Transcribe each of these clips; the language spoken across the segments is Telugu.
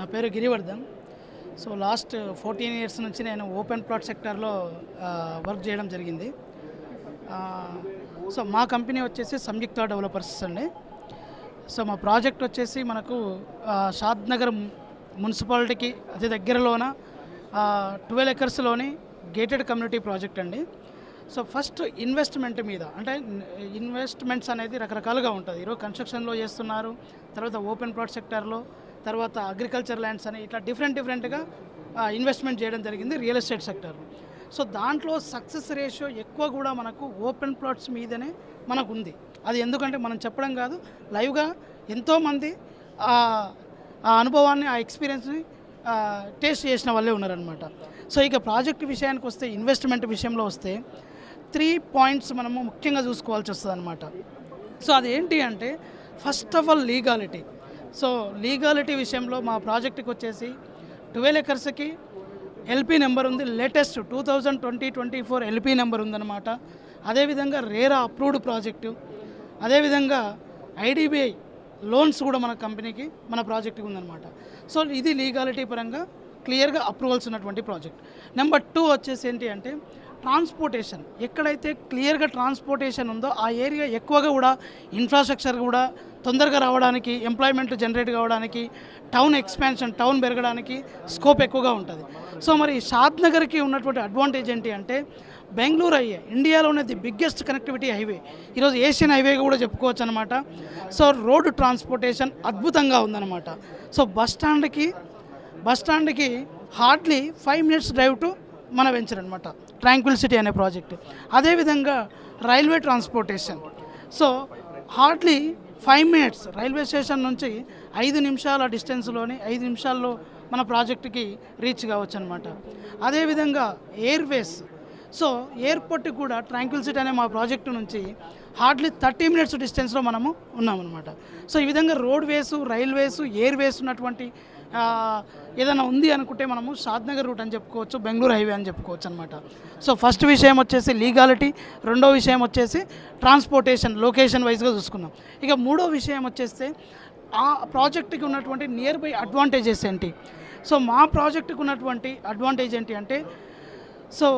నా పేరు Girivardhan. So last fourteen years నుంచి నేను ఓపెన్ ప్లాట్ సెక్టార్లో వర్క్ చేయడం జరిగింది. సో మా కంపెనీ వచ్చేసి సంయుక్త డెవలపర్స్ అండి. సో మా ప్రాజెక్ట్ వచ్చేసి మనకు షాద్ నగర్ మున్సిపాలిటీకి అతి దగ్గరలోన ట్వెల్వ్ ఎకర్స్లోని గేటెడ్ కమ్యూనిటీ ప్రాజెక్ట్ అండి. సో ఫస్ట్ ఇన్వెస్ట్మెంట్ మీద అంటే ఇన్వెస్ట్మెంట్స్ అనేది రకరకాలుగా ఉంటుంది ఈరోజు కన్స్ట్రక్షన్లో చేస్తున్నారు తర్వాత ఓపెన్ ప్లాట్ సెక్టార్లో తర్వాత అగ్రికల్చర్ ల్యాండ్స్ అని ఇట్లా డిఫరెంట్ డిఫరెంట్గా ఇన్వెస్ట్మెంట్ చేయడం జరిగింది రియల్ ఎస్టేట్ సెక్టర్ సో దాంట్లో సక్సెస్ రేషియో ఎక్కువ కూడా మనకు ఓపెన్ ప్లాట్స్ మీదనే మనకు ఉంది అది ఎందుకంటే మనం చెప్పడం కాదు లైవ్గా ఎంతోమంది ఆ అనుభవాన్ని ఆ ఎక్స్పీరియన్స్ని టేస్ట్ చేసిన వాళ్ళే ఉన్నారనమాట సో ఇక ప్రాజెక్ట్ విషయానికి వస్తే ఇన్వెస్ట్మెంట్ విషయంలో వస్తే త్రీ పాయింట్స్ మనము ముఖ్యంగా చూసుకోవాల్సి వస్తుంది అనమాట సో ఏంటి అంటే first of all legality so legality విషయంలో మా ప్రాజెక్ట్కి వచ్చేసి ట్వెల్వ్ ఎకర్స్కి ఎల్పీ నెంబర్ ఉంది. Latest two thousand twenty twenty four LP number ఉందన్నమాట. అదేవిధంగా రేరా అప్రూవ్డ్ ప్రాజెక్టు. అదేవిధంగా ఐడిబిఐ లోన్స్ కూడా మన కంపెనీకి మన ప్రాజెక్ట్కి ఉందన్నమాట. సో ఇది లీగాలిటీ పరంగా క్లియర్గా అప్రూవల్స్ ఉన్నటువంటి ప్రాజెక్ట్. నెంబర్ టూ వచ్చేసి ఏంటి అంటే ట్రాన్స్పోర్టేషన్. ఎక్కడైతే క్లియర్గా ట్రాన్స్పోర్టేషన్ ఉందో ఆ ఏరియా ఎక్కువగా కూడా ఇన్ఫ్రాస్ట్రక్చర్ కూడా తొందరగా రావడానికి ఎంప్లాయ్మెంట్ జనరేట్ కావడానికి టౌన్ ఎక్స్పాన్షన్ టౌన్ పెరగడానికి స్కోప్ ఎక్కువగా ఉంటుంది. సో మరి షాద్ నగర్కి ఉన్నటువంటి అడ్వాంటేజ్ ఏంటి అంటే బెంగళూరు హైవే ఇండియాలోనే ది బిగ్గెస్ట్ కనెక్టివిటీ హైవే. ఈరోజు ఏషియన్ హైవే కూడా చెప్పుకోవచ్చు అనమాట సో రోడ్డు ట్రాన్స్పోర్టేషన్ అద్భుతంగా ఉందన్నమాట. సో బస్ స్టాండ్కి బస్ స్టాండ్కి hardly five minutes drive to మన వెంచర్ అనమాట ట్రాంక్విల్ సిటీ అనే ప్రాజెక్ట్ అదేవిధంగా railway transportation. So hardly five minutes railway station నుంచి ఐదు నిమిషాల డిస్టెన్స్లోని ఐదు నిమిషాల్లో మన ప్రాజెక్టుకి రీచ్ కావచ్చు అనమాట అదేవిధంగా ఎయిర్వేస్ సో ఎయిర్పోర్ట్కి కూడా ట్రాంక్విల్ సిటీ అనే మా ప్రాజెక్టు నుంచి హార్డ్లీ థర్టీ మినిట్స్ డిస్టెన్స్లో మనము ఉన్నామన్నమాట. సో ఈ విధంగా రోడ్ వేసు రైల్వేస్ ఎయిర్వేస్ ఉన్నటువంటి ఏదైనా ఉంది అనుకుంటే మనము షాద్నగర్ రూట్ అని చెప్పుకోవచ్చు బెంగళూరు హైవే అని చెప్పుకోవచ్చు అనమాట సో ఫస్ట్ విషయం వచ్చేసి లీగాలిటీ రెండో విషయం వచ్చేసి ట్రాన్స్పోర్టేషన్ లొకేషన్ వైజ్గా చూసుకున్నాం ఇక మూడో విషయం వచ్చేస్తే ఆ ప్రాజెక్ట్కి ఉన్నటువంటి నియర్ బై అడ్వాంటేజెస్ ఏంటి? సో మా ప్రాజెక్టుకు ఉన్నటువంటి అడ్వాంటేజ్ ఏంటి అంటే సో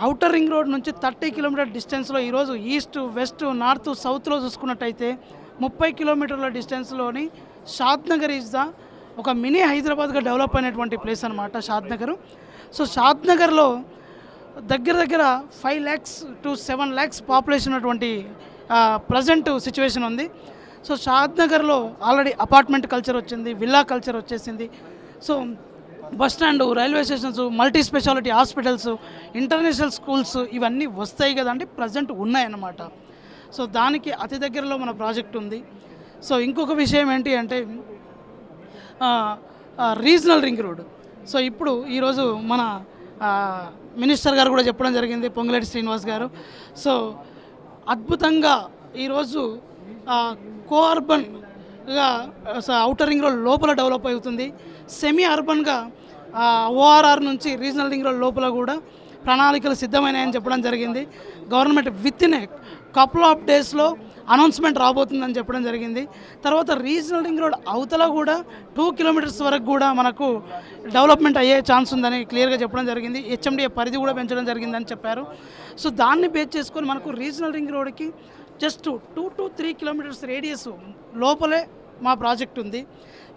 అవుటర్ రింగ్ రోడ్ నుంచి థర్టీ కిలోమీటర్ డిస్టెన్స్లో ఈరోజు ఈస్ట్ వెస్ట్ నార్త్ సౌత్లో చూసుకున్నట్టయితే ముప్పై కిలోమీటర్ల డిస్టెన్స్లోని షాద్నగర్ ఈజ్ ద ఒక మినీ హైదరాబాద్గా డెవలప్ అయినటువంటి ప్లేస్ అనమాట షాద్ నగర్. సో షాద్ నగర్లో దగ్గర దగ్గర five lakhs to seven lakhs population ఉన్నటువంటి ప్రజెంట్ సిచ్యువేషన్ ఉంది. సో షాద్ నగర్లో ఆల్రెడీ అపార్ట్మెంట్ కల్చర్ వచ్చింది విల్లా కల్చర్ వచ్చేసింది. So bus stand railway stations multi speciality hospitals international schools ఇవన్నీ వస్తాయి కదండి ప్రజెంట్ ఉన్నాయన్నమాట. సో దానికి అతి దగ్గరలో మన ప్రాజెక్ట్ ఉంది. సో ఇంకొక విషయం ఏంటి అంటే రీజనల్ రింగ్ రోడ్. సో ఇప్పుడు ఈరోజు మన మినిస్టర్ గారు కూడా చెప్పడం జరిగింది పొంగులేటి శ్రీనివాస్ గారు. సో అద్భుతంగా ఈరోజు కో అర్బన్గా అవుటర్ రింగ్ రోడ్ లోపల డెవలప్ అవుతుంది. సెమీ అర్బన్గా ఓఆర్ఆర్ నుంచి రీజనల్ రింగ్ రోడ్ లోపల కూడా ప్రణాళికలు సిద్ధమైనాయని చెప్పడం జరిగింది. Government within couple of డేస్లో అనౌన్స్మెంట్ రాబోతుందని చెప్పడం జరిగింది. తర్వాత రీజనల్ రింగ్ రోడ్ అవతల కూడా టూ కిలోమీటర్స్ వరకు కూడా మనకు డెవలప్మెంట్ అయ్యే ఛాన్స్ ఉందని క్లియర్గా చెప్పడం జరిగింది. హెచ్ఎండిఏ పరిధి కూడా పెంచడం జరిగిందని చెప్పారు. సో దాన్ని బేస్ చేసుకొని మనకు రీజనల్ రింగ్ రోడ్కి just two to three kilometres radius లోపలే మా ప్రాజెక్ట్ ఉంది.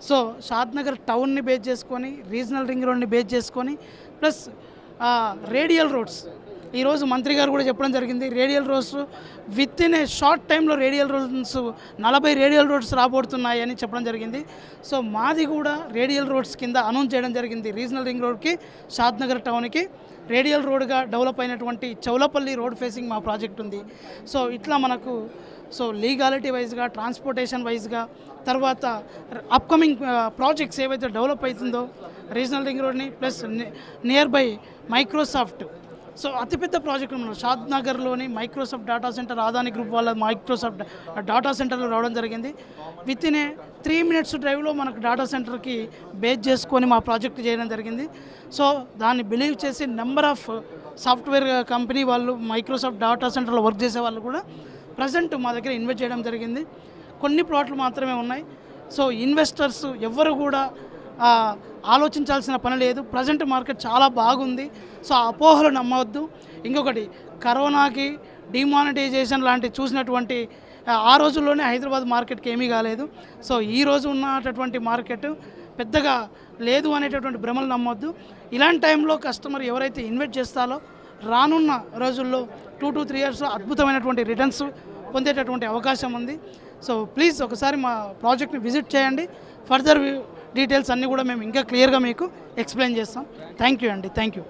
సో షాద్నగర్ టౌన్ని బేస్ చేసుకొని రీజనల్ రింగ్ రోడ్ని బేస్ చేసుకొని ప్లస్ రేడియల్ రోడ్స్ ఈరోజు మంత్రి గారు కూడా చెప్పడం జరిగింది radial roads within a short టైంలో రేడియల్ రోడ్స్ నలభై రేడియల్ రోడ్స్ రాబోతున్నాయి అని చెప్పడం జరిగింది. సో మాది కూడా రేడియల్ రోడ్స్ కింద అనౌన్స్ చేయడం జరిగింది రీజనల్ రింగ్ రోడ్కి షాద్నగర్ టౌన్కి. రేడియల్ రోడ్గా డెవలప్ అయినటువంటి చౌలపల్లి రోడ్ ఫేసింగ్ మా ప్రాజెక్ట్ ఉంది. సో ఇట్లా మనకు సో లీగాలిటీ వైజ్గా ట్రాన్స్పోర్టేషన్ వైజ్గా తర్వాత అప్కమింగ్ ప్రాజెక్ట్స్ ఏవైతే డెవలప్ అవుతుందో regional ring రోడ్ని plus near by Microsoft so అతిపెద్ద ప్రాజెక్టులు మన షాద్ నగర్లోని Microsoft data center Adani group వాళ్ళ మైక్రోసాఫ్ట్ డేటా సెంటర్లో రావడం జరిగింది. Within a three minutes డ్రైవ్లో మనకు డేటా సెంటర్కి బేస్ చేసుకొని మా ప్రాజెక్ట్ చేయడం జరిగింది. సో దాన్ని బిలీవ్ చేసి నెంబర్ ఆఫ్ సాఫ్ట్వేర్ కంపెనీ వాళ్ళు మైక్రోసాఫ్ట్ డేటా సెంటర్లో వర్క్ చేసే వాళ్ళు కూడా ప్రజెంట్ మా దగ్గర ఇన్వెస్ట్ చేయడం జరిగింది. కొన్ని ప్లాట్లు మాత్రమే ఉన్నాయి. సో ఇన్వెస్టర్స్ ఎవ్వరు కూడా ఆలోచించాల్సిన పని లేదు. ప్రజెంట్ మార్కెట్ చాలా బాగుంది. సో అపోహలు నమ్మవద్దు. ఇంకొకటి కరోనాకి డిమానిటైజేషన్ లాంటి చూసినటువంటి ఆ, రోజుల్లోనే హైదరాబాద్ మార్కెట్కి ఏమీ కాలేదు. సో ఈ రోజు ఉన్నటువంటి మార్కెట్ పెద్దగా లేదు అనేటటువంటి భ్రమలు నమ్మొద్దు ఇలాంటి టైంలో కస్టమర్ ఎవరైతే ఇన్వెస్ట్ చేస్తారో రానున్న రోజుల్లో టూ టు త్రీ ఇయర్స్ అద్భుతమైనటువంటి రిటర్న్స్ పొందేటటువంటి అవకాశం ఉంది. సో ప్లీజ్ ఒకసారి మా ప్రాజెక్ట్ని విజిట్ చేయండి. ఫర్దర్ డీటెయిల్స్ అన్నీ కూడా మేము ఇంకా క్లియర్గా మీకు ఎక్స్ప్లెయిన్ చేస్తాం. థ్యాంక్ యూ అండి. Thank you.